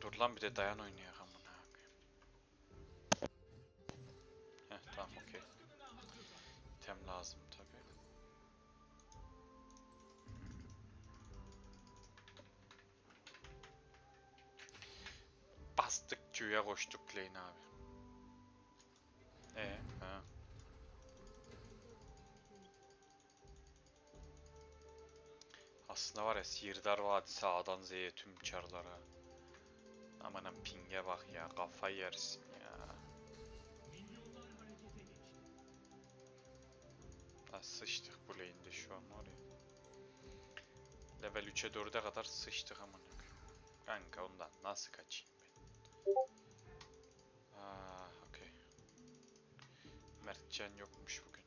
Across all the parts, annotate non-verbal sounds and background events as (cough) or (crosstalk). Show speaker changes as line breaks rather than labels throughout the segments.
Dur lan bir de dayan oynuyor amına. Heh tamam okey. İtem lazım tabi. Bastık Q'ya koştuk lane abi. E ha. Aslında var ya Sihirdar Vadisi A'dan Z'ye tüm çarlara. Amanın pinge bak ya kafayı yersin ya. Ha, sıçtık bu lane'de şu an var ya. Level 3'e 4'e kadar sıçtık koyayım. Kanka ondan nasıl kaçayım ben? Aa, okey. Mertcan yokmuş bugün.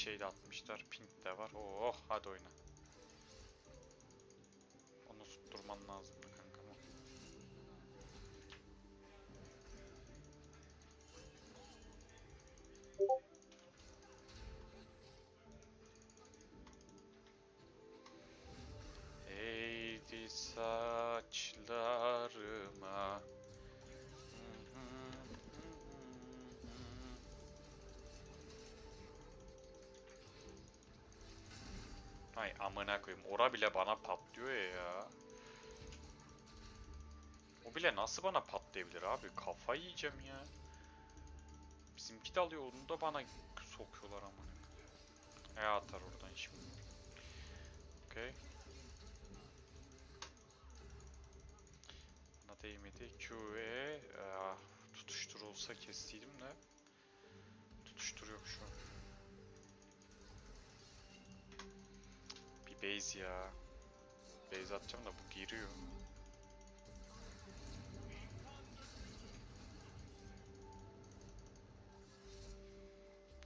Var. Şey de atmışlar. Pink de var. Oh hadi oyna. Onu tutturman lazımdı Ay amına koyayım. Ora bile bana patlıyor ya. O bile nasıl bana patlayabilir abi? Kafayı yiyeceğim ya. Bizimki de alıyor onu da bana sokuyorlar amına. E atar oradan şimdi. Okey. Bana değmedi. Q'ye ah, tutuşturulsa kestiydim de. Tutuştur yok şu an. Base ya. Base atacağım da bu giriyor.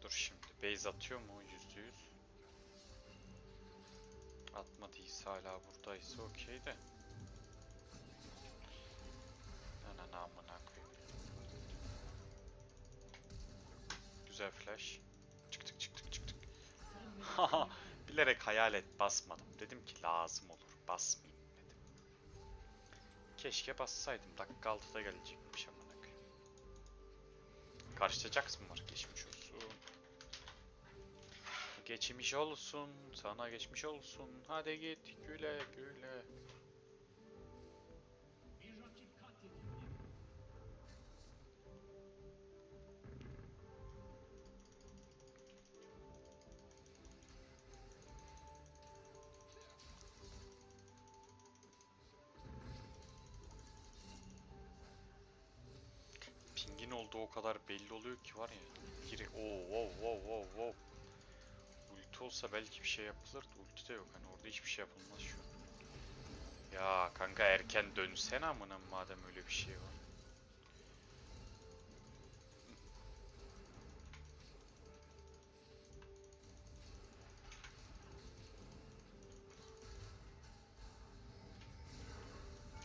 Dur şimdi base atıyor mu yüzde yüz? Atmadıysa hala buradaysa okey de. Ana amına koyayım. Güzel flash. Çıktık çıktık çıktık. Haha (laughs) (laughs) bilerek hayalet basmadım. Dedim ki lazım olur. Basmayayım dedim. Keşke bassaydım. Dakika 6'da gelecekmiş koyayım. Karşıda mı var? Geçmiş olsun. Geçmiş olsun. Sana geçmiş olsun. Hadi git güle güle. Olduğu o kadar belli oluyor ki var ya. Giri oo wow wow wow wow. Ulti olsa belki bir şey yapılır da ulti de yok hani orada hiçbir şey yapılmaz şu an. Ya kanka erken dönsene amına madem öyle bir şey var.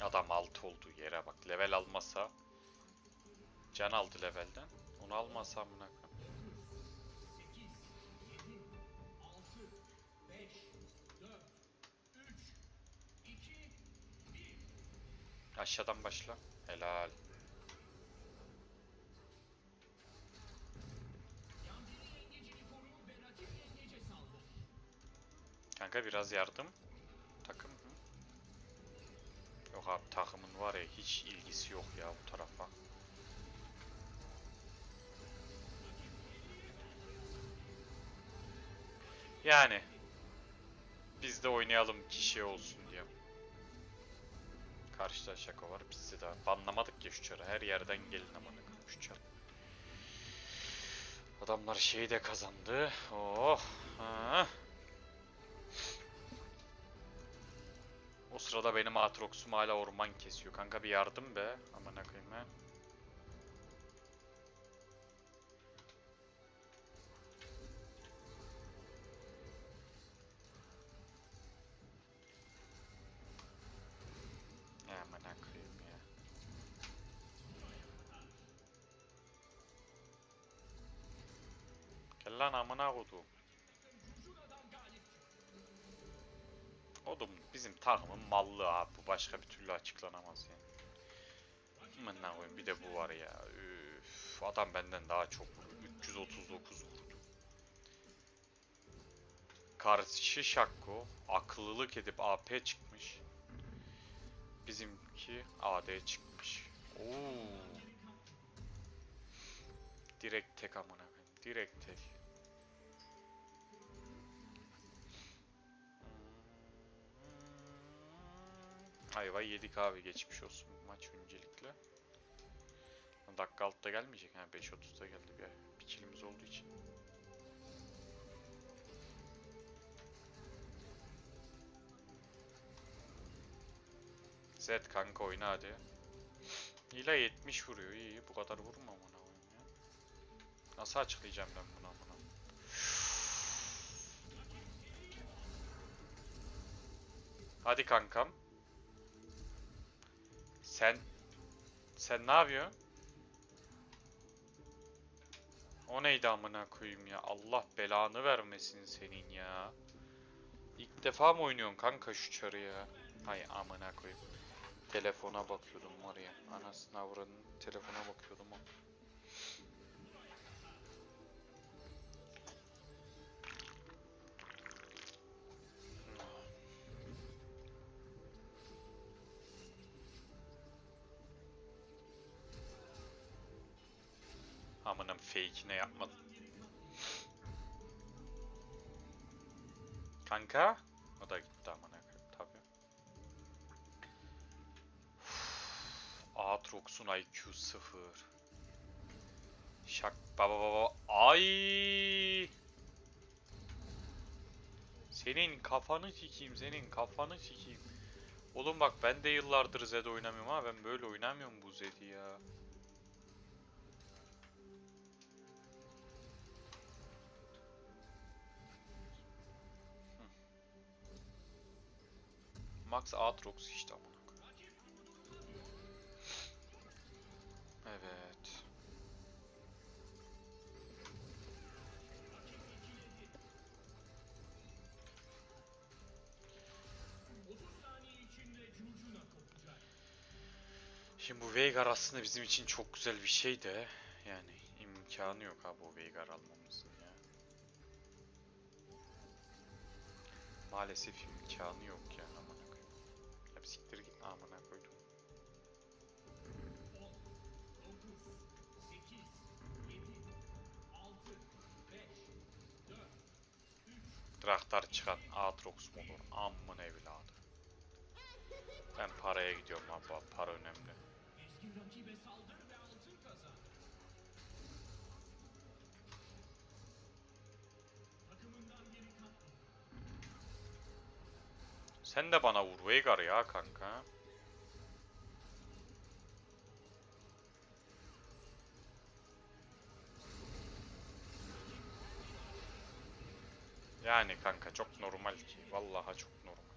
Adam alt olduğu yere bak level almasa Can aldı levelden. Onu almasa amına koyayım. Aşağıdan başla. Helal. Kanka biraz yardım. Takım. Yok abi takımın var ya hiç ilgisi yok ya bu tarafa. Yani biz de oynayalım kişi olsun diye. Karşıda şaka var bizde de. Banlamadık ya şu çarı. Her yerden gelin koyayım şu çarı. Adamlar şeyi de kazandı. Oh. Ha. O sırada benim Aatrox'um hala orman kesiyor. Kanka bir yardım be. Amına koyayım ha. Lan amına koduğum. Oğlum bizim takımın mallı abi. Bu başka bir türlü açıklanamaz yani. Amına koyayım bir de bu var ya. Üf, adam benden daha çok vuruyor. 339 vurdu. Karşı Şakko akıllılık edip AP çıkmış. Bizimki AD çıkmış. Oo. Direkt tek amına koyayım. Direkt tek. Ayva yedik abi geçmiş olsun maç öncelikle. Dakika altta gelmeyecek ha 5.30'da geldi bir, bir kilimiz olduğu için. Zed kanka oyna hadi. Hila 70 vuruyor iyi bu kadar vurma amına koyayım ya. Nasıl açıklayacağım ben bunu amına? Hadi kankam. Sen sen ne yapıyorsun? O neydi amına koyayım ya? Allah belanı vermesin senin ya. İlk defa mı oynuyorsun kanka şu çarı ya? Hay amına koyayım. Telefona bakıyordum var ya. Anasını avradın telefona bakıyordum ama. Fake'ine yapmadım. Kanka? O da gitti amına koyayım tabii. Aatrox'un IQ 0. Şak baba baba. Ay! Senin kafanı sikeyim, senin kafanı sikeyim. Oğlum bak ben de yıllardır Zed oynamıyorum ha. Ben böyle oynamıyorum bu Zed'i ya. Max Aatrox işte amına. Evet. Şimdi bu Veigar aslında bizim için çok güzel bir şey de yani imkanı yok abi bu Veigar almamızın ya. Maalesef imkanı yok ya amına koyayım. Bir siktir git amına koydum. Draktar çıkan Aatrox motor amın evladı. Ben paraya gidiyorum abi para önemli. Sen de bana vur Veigar ya kanka. Yani kanka çok normal ki. Vallahi çok normal.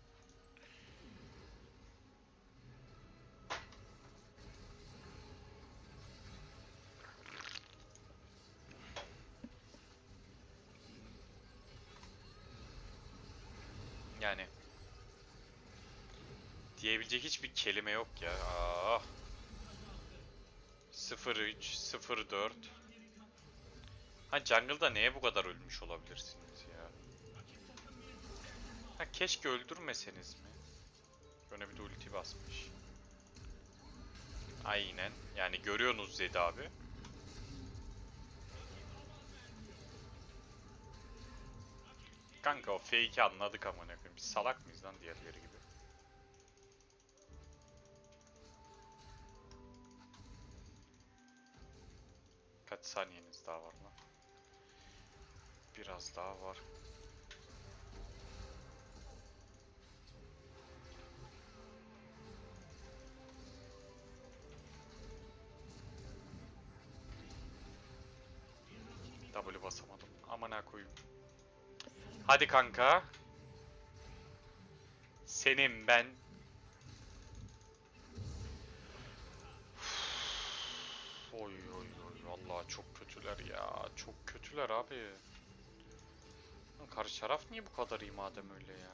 Yani diyebilecek hiçbir kelime yok ya. Ah. 03 04 Ha jungle'da neye bu kadar ölmüş olabilirsiniz ya? Ha keşke öldürmeseniz mi? Yöne bir de ulti basmış. Aynen. Yani görüyorsunuz Zed abi. Kanka o fake'i anladık amına koyayım. Biz salak mıyız lan diğerleri gibi? Kaç saniyeniz daha var lan? Biraz daha var. W basamadım. Amına koyayım. Hadi kanka. Senin ben Oy Vallahi çok kötüler ya. Çok kötüler abi. Lan karşı taraf niye bu kadar iyi madem öyle ya?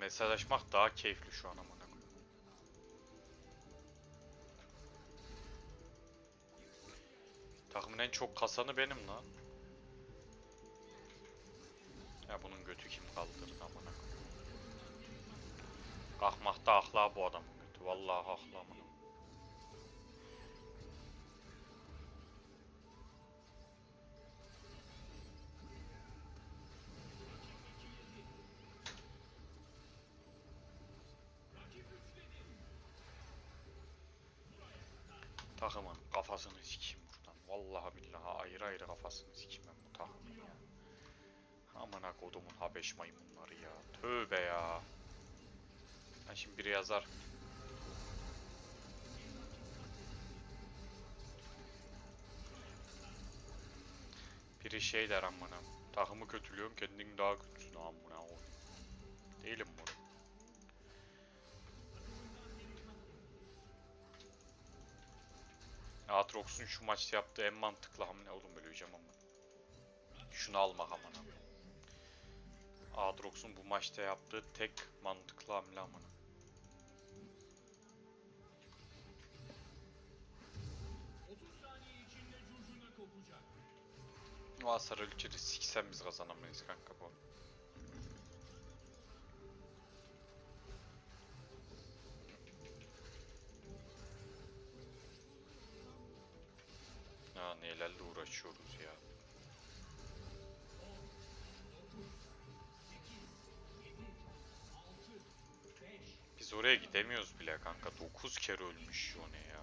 Mesajlaşmak daha keyifli şu an ama. En çok kasanı benim lan. Ya bunun götü kim kaldırdı amına. Kalkmakta ahlak bu adamın götü. Vallahi haklı amına. Takımın kafasını sikeyim ayrı ayrı kafasını sikeyim ben bu takımın ya. Amına kodumun habeş maymunları ya. Tövbe ya. Ben şimdi biri yazar. Biri şey der amına. Takımı kötülüyorum kendini daha kötüsün amına. Değilim bunu. Aatrox'un şu maçta yaptığı en mantıklı hamle oğlum öleceğim ama. Şunu almak aman. Aatrox'un bu maçta yaptığı tek mantıklı hamle aman. O hasar ölçeri siksen biz kazanamayız kanka bu. Nelerle uğraşıyoruz ya. Biz oraya gidemiyoruz bile kanka. 9 kere ölmüş o ne ya.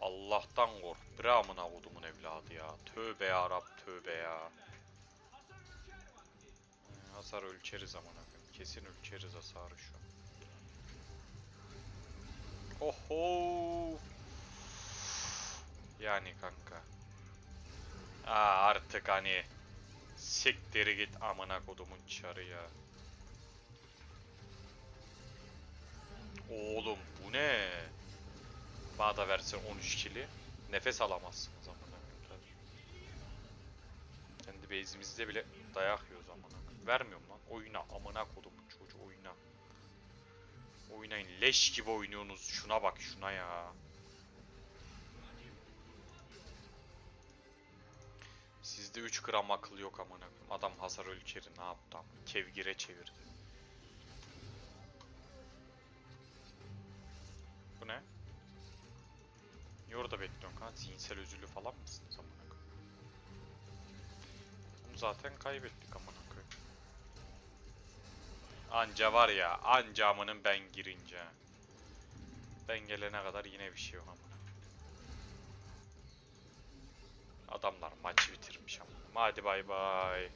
Allah'tan kork. Bre amına kodumun evladı ya. Tövbe ya Rab tövbe ya. Ee, Hasar ölçeriz amına koyayım. Kesin ölçeriz hasarı şu an. Oho. Yani kanka. Aa artık hani siktir git amına kodumun çarı ya. Oğlum bu ne? Bana da versen 13 kili. Nefes alamazsınız amına. Kendi base'imizde bile dayak yiyoruz amına. Vermiyorum lan. Oyna amına kodumun çocuğu oyna. Oynayın leş gibi oynuyorsunuz. Şuna bak şuna ya. Sizde 3 gram akıl yok amına koyayım. Adam hasar ölçeri ne yaptı ama kevgire çevirdi. Bu ne? Niye orada bekliyorsun kanka? Zihinsel özürlü falan mısınız amına koyayım? Zaten kaybettik amına koyayım. Anca var ya, anca amının ben girince. Ben gelene kadar yine bir şey yok amına. Adamlar maçı bitirmiş ama. Hadi bay bay.